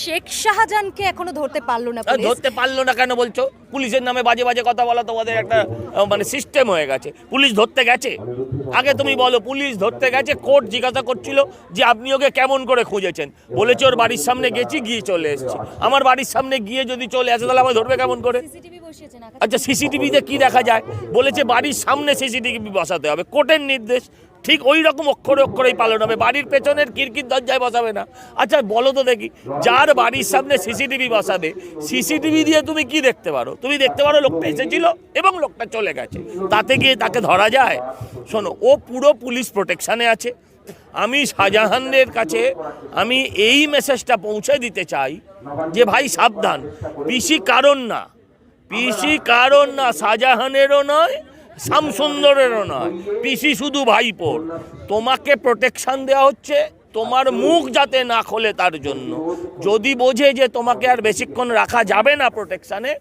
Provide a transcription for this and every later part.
শেখ শাহজাহানকে এখনও ধরতে পারল না ধরতে পারল না কেন বলছো? পুলিশের নামে বাজে বাজে কথা বলা তোমাদের একটা মানে সিস্টেম হয়ে গেছে। পুলিশ ধরতে গেছে? আগে তুমি বলো পুলিশ ধরতে গেছে? কোর্ট জিজ্ঞাসা করছিল যে আপনি ওকে কেমন করে খুঁজেছেন? বলেছে ওর বাড়ির সামনে গেছি গিয়ে চলে এসেছি। আমার বাড়ির সামনে গিয়ে যদি চলে আসে তাহলে আমায় ধরবে কেমন করে? আচ্ছা সিসিটিভিতে কি দেখা যায়? বলেছে বাড়ির সামনে সিসিটিভি বসাতে হবে। কোর্টের নির্দেশ ঠিক ওই রকম অক্ষরে অক্ষরেই পালন হবে। বাড়ির পেছনের কিরকির দরজায় বসাবে না। আচ্ছা বলো তো দেখি, যার বাড়ির সামনে সিসিটিভি বসাবে, সিসিটিভি দিয়ে তুমি কি দেখতে পারো? তুমি দেখতে পারো লোকটা এসেছিল এবং লোকটা চলে গেছে। তাতে গিয়ে তাকে ধরা যায়? শোনো, ও পুরো পুলিশ প্রোটেকশানে আছে। আমি শাহজাহানের কাছে, আমি এই মেসেজটা পৌঁছে দিতে চাই যে, ভাই, সাবধান। পিসি কারণ না। পিসি কারণ না, শাহজাহানেরও নয় শামসুন্দরেরও নয়, পিসি শুধু ভাইপোর। তোমাকে প্রোটেকশান দেওয়া হচ্ছে, তোমার মুখ যাতে না খোলে তার জন্য। যদি বোঝে যে তোমাকে আর বেশিক্ষণ রাখা যাবে না প্রোটেকশানে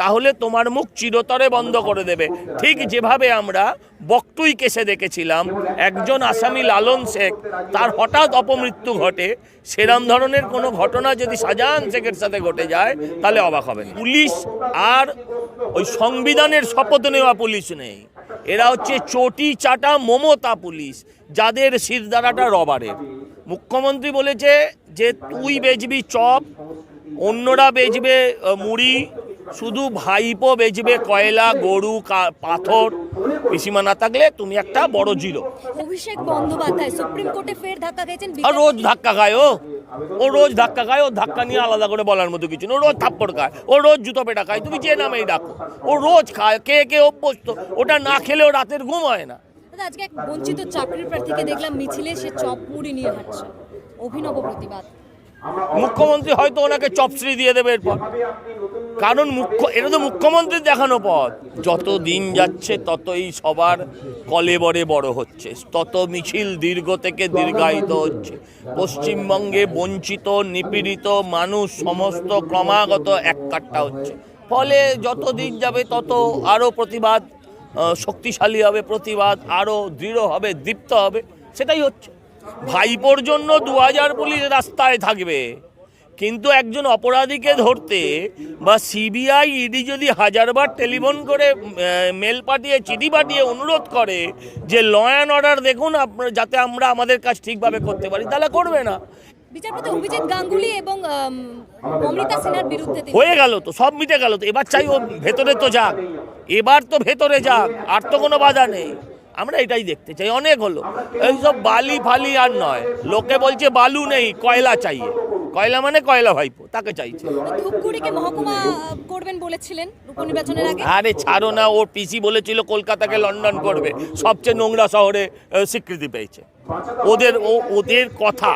তাহলে তোমার মুখ চিরতরে বন্ধ করে দেবে। ঠিক যেভাবে আমরা বকটুই কেসে দেখেছিলাম, একজন আসামি লালন শেখ, তার হঠাৎ অপমৃত্যু ঘটে, সেরম ধরনের কোনো ঘটনা যদি শাহজাহান শেখের সাথে ঘটে যায়, তাহলে অবাক হবেন। পুলিশ আর ওই সংবিধানের শপথ নেওয়া পুলিশ নেই। এরা হচ্ছে চটি চাটা মমতা পুলিশ, যাদের শিরদাঁড়াটা রবারের। মুখ্যমন্ত্রী বলেছে যে, তুই বেচবি চপ, অন্যরা বেচবে মুড়ি শুধু ভাইপো বেচবে কয়লা গরু পাথর পিসিমা না থাকলে তুমি একটা বড় জিরো। অভিষেক বন্দ্যোপাধ্যায় সুপ্রিম কোর্টে ফের ধাক্কা খেয়েছেন আর রোজ ধাক্কা খায় ও। ও রোজ ধাক্কা খায় ও ধাক্কা নিয়ে আলাদা করে বলার মতো কিছু না ও রোজ থাপ্পড় খায় ও রোজ জুতো পেটা খায় তুমি যে নামেই ডাকো। ও রোজ খায় কে কে অভ্যস্ত ওটা না খেলেও রাতের ঘুম হয় না। আজকে এক বঞ্চিত চাকরির প্রার্থীকে দেখলাম মিছিলে সে চপ মুড়ি নিয়ে হাঁটছে। অভিনব প্রতিবাদ। মুখ্যমন্ত্রী হয়তো ওনাকে চপশ্রী দিয়ে দেবে এরপর। কারণ মুখ্য এটা তো মুখ্যমন্ত্রীর দেখানো পথ। যত দিন যাচ্ছে, ততই সবার কলেবরে বড় হচ্ছে। তত মিছিল দীর্ঘ থেকে দীর্ঘায়িত হচ্ছে। পশ্চিমবঙ্গে বঞ্চিত, নিপীড়িত মানুষ সমস্ত ক্রমাগত এককাট্টা হচ্ছে। ফলে যত দিন যাবে, তত আরও প্রতিবাদ শক্তিশালী হবে প্রতিবাদ, আরও দৃঢ় হবে, দীপ্ত হবে, সেটাই হচ্ছে। ভাইপোর জন্য দু হাজার পুলিশ রাস্তায় থাকবে। কিন্তু একজন অপরাধীকে ধরতে বা সিবিআই ইডি যদি হাজারবার টেলিফোন করে মেল পাঠিয়ে চিঠি পাঠিয়ে অনুরোধ করে যে ল অ্যান্ড অর্ডার দেখুন আপনার যাতে আমরা আমাদের কাজ ঠিকভাবে করতে পারি তাহলে করবে না। বিচারপতি অভিজিৎ গাঙ্গুলি এবং অমৃতা সিনহার বিরুদ্ধে হয়ে গেল তো সব মিটে গেল তো। এবার চাই ও ভেতরে তো যাক এবার তো ভেতরে যাক আর তো কোনো বাধা নেই। আমরা এটাই দেখতে চাই অনেক হলো। এইসব বালি ফালি আর নয়। লোকে বলছে বালু নেই কয়লা চাইয়ে। কয়লা মানে কয়লা ভাইপো তাকে চাইছে। ধূপগুড়িকে মহকুমা করবেন বলেছিলেন উপনির্বাচনের আগে? আরে ছাড়ো না ওর পিসি বলেছিল কলকাতাকে লন্ডন করবে। সবচেয়ে নোংরা শহরে স্বীকৃতি পেয়েছে। ওদের ও ওদের কথা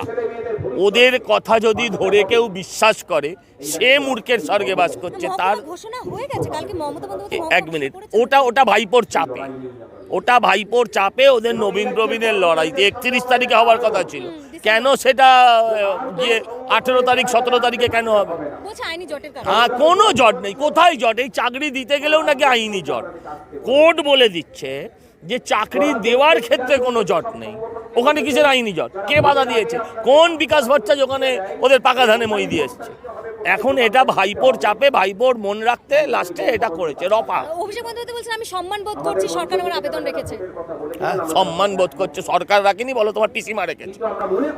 ওদের কথা যদি ধরে কেউ বিশ্বাস করে সে মূর্খের স্বর্গে বাস করছে তার ঘোষণা হয়ে গেছে কালকে মমতা বন্দ্যোপাধ্যায় এক মিনিট ওটা ওটা ভাইপোর চাপে। ওটা ভাইপোর চাপে ওদের নবীন প্রবীণের লড়াইতে একত্রিশ তারিখে হওয়ার কথা ছিল। কেন সেটা গিয়ে আঠেরো তারিখ সতেরো তারিখে কেন হবে? হ্যাঁ কোনো জট নেই। কোথায় জট? এই চাকরি দিতে গেলেও নাকি আইনি জট। কোর্ট বলে দিচ্ছে যে চাকরি দেওয়ার ক্ষেত্রে কোনো জট নেই। ওখানে কিসের আইনি জট কে বাধা দিয়েছে? কোন বিকাশ ভট্টাচার্য ওখানে ওদের পাকা ধানে মই দিয়ে এসছে? এখন এটা ভাইপোর চাপে ভাইপোর মন রাখতে লাস্টে এটা করেছে রপা। অভিষেক বন্দ্যোপাধ্যায় বলছেন আমি সম্মান বোধ করছি সরকার আমার আবেদন রেখেছে। হ্যাঁ সম্মান বোধ করছে সরকার রাখেনি বলো তোমার পিসিমা রেখেছে।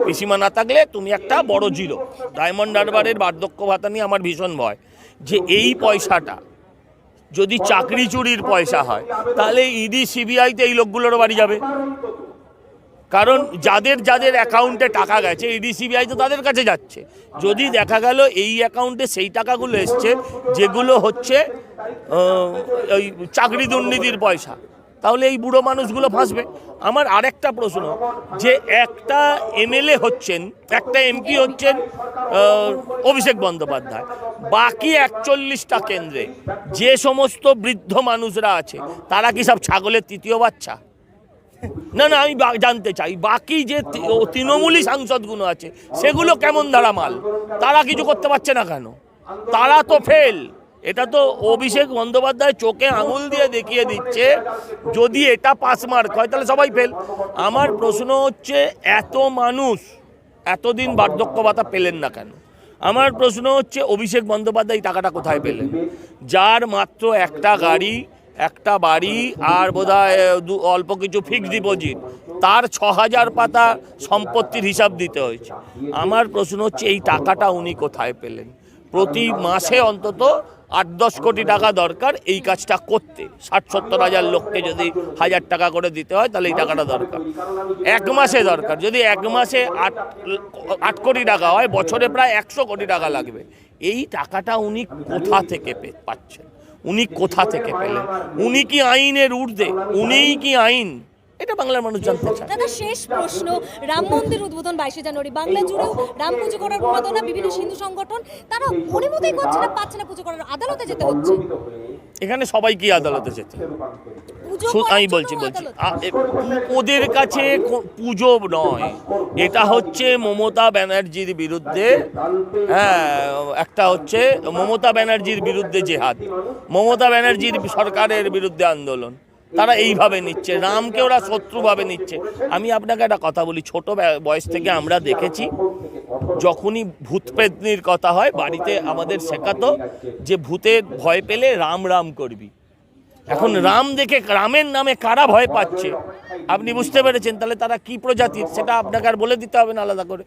পিসিমা না থাকলে তুমি একটা বড় জিরো। ডায়মন্ড হারবারের বার্ধক্য ভাতা নিয়ে আমার ভীষণ ভয় যে এই পয়সাটা যদি চাকরি চুরির পয়সা হয় তাহলে ইডি সিবিআইতে এই লোকগুলোরও বাড়ি যাবে? কারণ যাদের যাদের অ্যাকাউন্টে টাকা গেছে ইডি সিবিআই তো তাদের কাছে যাচ্ছে। যদি দেখা গেল এই অ্যাকাউন্টে সেই টাকাগুলো এসছে, যেগুলো হচ্ছে ওই চাকরি দুর্নীতির পয়সা, তাহলে এই বুড়ো মানুষগুলো ফাঁসবে। আমার আরেকটা প্রশ্ন, যে একটা এমএলএ হচ্ছেন, একটা এমপি হচ্ছেন অভিষেক বন্দ্যোপাধ্যায়, বাকি একচল্লিশটা কেন্দ্রে যে সমস্ত বৃদ্ধ মানুষরা আছে, তারা কি সব ছাগলের তৃতীয় বাচ্চা? না না, আমি জানতে চাই, বাকি যে তৃণমূলী সাংসদগুলো আছে, সেগুলো কেমন ধারা মাল? তারা কিছু করতে পারছে না কেন? তারা তো ফেল এটা তো অভিষেক বন্দ্যোপাধ্যায় চোখে আঙুল দিয়ে দেখিয়ে দিচ্ছে, যদি এটা পাস মার্ক হয়, তাহলে সবাই ফেল আমার প্রশ্ন হচ্ছে, এত মানুষ, এতদিন বার্ধক্য ভাতা পেলেন না কেন? আমার প্রশ্ন হচ্ছে, অভিষেক বন্দ্যোপাধ্যায় টাকাটা কোথায় পেলেন? যার মাত্র একটা গাড়ি একটা বাড়ি আর বোধহয় অল্প কিছু ফিক্সড ডিপোজিট তার ছ হাজার পাতা সম্পত্তির হিসাব দিতে হয়েছে। আমার প্রশ্ন হচ্ছে, এই টাকাটা উনি কোথায় পেলেন? প্রতি মাসে অন্তত আট দশ কোটি টাকা দরকার এই কাজটা করতে। ষাট সত্তর হাজার লোককে যদি হাজার টাকা করে দিতে হয়, তাহলে এই টাকাটা দরকার। এক মাসে দরকার। যদি এক মাসে আট আট কোটি টাকা হয়, বছরে প্রায় একশো কোটি টাকা লাগবে। এই টাকাটা উনি কোথা থেকে পাচ্ছেন? উনি কোথা থেকে পেলেন? উনি কি আইনের ঊর্ধ্বে? উনিই কি আইন? এটা বাংলার মানুষ জানতে চায়। দাদা শেষ প্রশ্ন। রাম মন্দির উদ্বোধন বাইশে জানুয়ারি বাংলা জুড়েও রাম পুজো করার উন্মাদনা বিভিন্ন হিন্দু সংগঠন তারা অনুমতি করছে না পাচ্ছে না পুজো করার আদালতে যেতে হচ্ছে। এখানে সবাই কি আদালতে যেতে? আমি বলছি বলছি। ওদের কাছে পুজো নয়। এটা হচ্ছে মমতা ব্যানার্জির বিরুদ্ধে হ্যাঁ একটা হচ্ছে মমতা ব্যানার্জির বিরুদ্ধে জেহাদ। মমতা ব্যানার্জির সরকারের বিরুদ্ধে আন্দোলন। তারা এইভাবে নিচ্ছে রামকে ওরা শত্রুভাবে নিচ্ছে। আমি আপনাকে একটা কথা বলি ছোট বয়স থেকে আমরা দেখেছি যখনই ভূত পেতনির কথা হয় বাড়িতে আমাদের শেখাতো যে ভূতের ভয় পেলে রাম রাম করবি। এখন রাম দেখে রামের নামে কারা ভয় পাচ্ছে? আপনি বুঝতে পেরেছেন তাহলে তারা কি প্রজাতির? সেটা আপনাকে আর বলে দিতে হবে না আলাদা করে।